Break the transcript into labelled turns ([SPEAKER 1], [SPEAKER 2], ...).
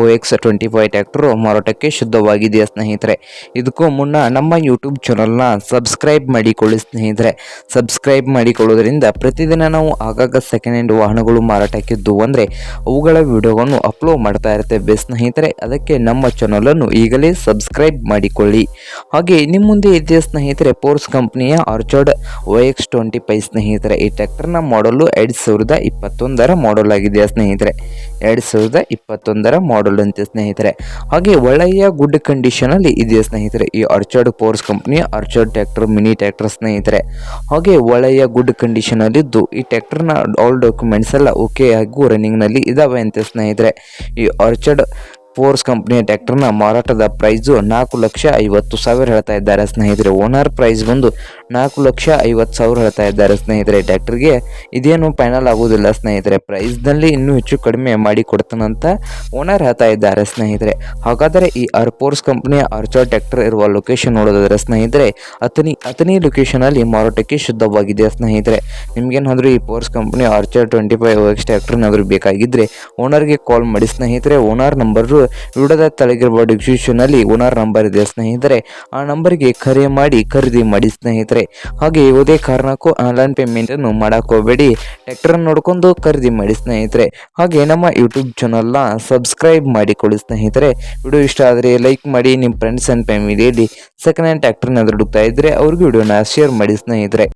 [SPEAKER 1] O X twenty five tractor ಮಾರಾಟಕ್ಕೆ ಶುದ್ಧವಾಗಿದೆಯಾ ಸ್ನೇಹಿತರೆ? ಇದಕ್ಕೂ ಮುನ್ನ ನಮ್ಮ ಯೂಟ್ಯೂಬ್ ಚಾನಲ್ನ ಸಬ್ಸ್ಕ್ರೈಬ್ ಮಾಡಿಕೊಳ್ಳಿ ಸ್ನೇಹಿತರೆ. ಸಬ್ಸ್ಕ್ರೈಬ್ ಮಾಡಿಕೊಳ್ಳೋದ್ರಿಂದ ಪ್ರತಿದಿನ ನಾವು ಆಗಾಗ ಸೆಕೆಂಡ್ ಹ್ಯಾಂಡ್ ವಾಹನಗಳು ಮಾರಾಟಕ್ಕಿದ್ದು ಅಂದರೆ ಅವುಗಳ ವಿಡಿಯೋವನ್ನು ಅಪ್ಲೋಡ್ ಮಾಡ್ತಾ ಇರ್ತೇವೆ ಸ್ನೇಹಿತರೆ. ಅದಕ್ಕೆ ನಮ್ಮ ಚಾನಲನ್ನು ಈಗಲೇ ಸಬ್ಸ್ಕ್ರೈಬ್ ಮಾಡಿಕೊಳ್ಳಿ. ಹಾಗೆ ನಿಮ್ಮ ಮುಂದೆ ಇದೆಯ ಸ್ನೇಹಿತರೆ? Force ಕಂಪ್ನಿಯ orchard O X twenty five ಸ್ನೇಹಿತರೆ, ಈ ಟ್ಯಾಕ್ಟರ್ನ ಮಾಡಲು ಎರಡು ಸಾವಿರದ ಇಪ್ಪತ್ತೊಂದರ ಮಾಡಲ್ ಆಗಿದೆ ಸ್ನೇಹಿತರೆ? ಎರಡು ಸಾವಿರದ ಇಪ್ಪತ್ತೊಂದರ ಮಾಡಲ್ ಅಂತೆ ಸ್ನೇಹಿತರೆ. ಹಾಗೆ ಒಳ್ಳೆಯ ಗುಡ್ ಕಂಡೀಷನಲ್ಲಿ ಇದೆ ಸ್ನೇಹಿತರೆ, ಈ ಆರ್ಚರ್ಡ್ ಪೋರ್ಸ್ ಕಂಪ್ನಿಯ ಆರ್ಚರ್ಡ್ ಟ್ರ್ಯಾಕ್ಟರ್ ಮಿನಿ ಟ್ರ್ಯಾಕ್ಟರ್ ಸ್ನೇಹಿತರೆ. ಹಾಗೆ ಒಳ್ಳೆಯ ಗುಡ್ ಕಂಡೀಷನಲ್ಲಿದ್ದು ಈ ಟ್ಯಾಕ್ಟರ್ನ ಆಲ್ ಡಾಕ್ಯುಮೆಂಟ್ಸ್ ಎಲ್ಲ ಓಕೆ ಹಾಗೂ ರನ್ನಿಂಗ್ನಲ್ಲಿ ಇದಾವೆ ಅಂತ ಸ್ನೇಹಿತರೆ. ಈ ಆರ್ಚರ್ಡ್ ಫೋರ್ಸ್ ಕಂಪ್ನಿಯ ಟ್ಯಾಕ್ಟರ್ನ ಮಾರಾಟದ ಪ್ರೈಸು ನಾಲ್ಕು ಲಕ್ಷ ಐವತ್ತು ಸಾವಿರ ಹೇಳ್ತಾ ಇದ್ದಾರೆ ಸ್ನೇಹಿತರೆ. ಓನರ್ ಪ್ರೈಸ್ ಬಂದು ನಾಲ್ಕು ಲಕ್ಷ ಐವತ್ತು ಸಾವಿರ ಹೇಳ್ತಾ ಇದ್ದಾರೆ ಸ್ನೇಹಿತರೆ. ಟ್ಯಾಕ್ಟರ್ಗೆ ಇದೇನು ಫೈನಲ್ ಆಗೋದಿಲ್ಲ ಸ್ನೇಹಿತರೆ. ಪ್ರೈಸ್ನಲ್ಲಿ ಇನ್ನೂ ಹೆಚ್ಚು ಕಡಿಮೆ ಮಾಡಿ ಕೊಡ್ತಾನಂತ ಓನರ್ ಹೇಳ್ತಾ ಇದ್ದಾರೆ ಸ್ನೇಹಿತರೆ. ಹಾಗಾದರೆ ಈ ಅರ್ಪೋರ್ಸ್ ಕಂಪ್ನಿಯ ಆರ್ಚರ್ ಟ್ಯಾಕ್ಟರ್ ಇರುವ ಲೊಕೇಶನ್ ನೋಡೋದಾದರೆ ಸ್ನೇಹಿತರೆ ಅತನಿ ಅತನಿ ಲೊಕೇಶನಲ್ಲಿ ಮಾರಾಟಕ್ಕೆ ಶುದ್ಧವಾಗಿದೆ ಸ್ನೇಹಿತರೆ. ನಿಮಗೇನಾದರೂ ಈ Force company orchard twenty five X ಟ್ಯಾಕ್ಟರ್ನಾದರೂ ಬೇಕಾಗಿದ್ದರೆ ಓನರ್ಗೆ ಕಾಲ್ ಮಾಡಿ ಸ್ನೇಹಿತರೆ. ಓನರ್ ನಂಬರು ವಿಡದ ತಲೆಗಿರುವ ಡಿಸ್ಕ್ರಿಪ್ಷನಲ್ಲಿ ಓನರ್ ನಂಬರ್ ಇದೆ ಸ್ನೇಹಿತರೆ. ಆ ನಂಬರ್ಗೆ ಕರೆ ಮಾಡಿ ಖರೀದಿ ಮಾಡಿ ಸ್ನೇಹಿತರೆ. ಹಾಗೆ ಯಾವುದೇ ಕಾರಣಕ್ಕೂ ಆನ್ಲೈನ್ ಪೇಮೆಂಟನ್ನು ಮಾಡಕ್ಕೆ ಹೋಗಬೇಡಿ ಟ್ರ್ಯಾಕ್ಟರ್ ನೋಡ್ಕೊಂಡು ಖರೀದಿ ಮಾಡಿ ಸ್ನೇಹಿತರೆ. ಹಾಗೆ ನಮ್ಮ ಯೂಟ್ಯೂಬ್ ಚಾನಲ್ನ ಸಬ್ಸ್ಕ್ರೈಬ್ ಮಾಡಿಕೊಳ್ಳಿ ಸ್ನೇಹಿತರೆ. ವಿಡಿಯೋ ಇಷ್ಟ ಆದರೆ ಲೈಕ್ ಮಾಡಿ ನಿಮ್ಮ ಫ್ರೆಂಡ್ಸ್ ಆ್ಯಂಡ್ ಫ್ಯಾಮಿಲಿಯಲ್ಲಿ ಸೆಕೆಂಡ್ ಹ್ಯಾಂಡ್ ಟ್ರ್ಯಾಕ್ಟರ್ನ ಹುಡುಕ್ತಾ ಇದ್ದರೆ ಅವ್ರಿಗೆ ವಿಡಿಯೋನ ಶೇರ್ ಮಾಡಿ ಸ್ನೇಹಿತರೆ.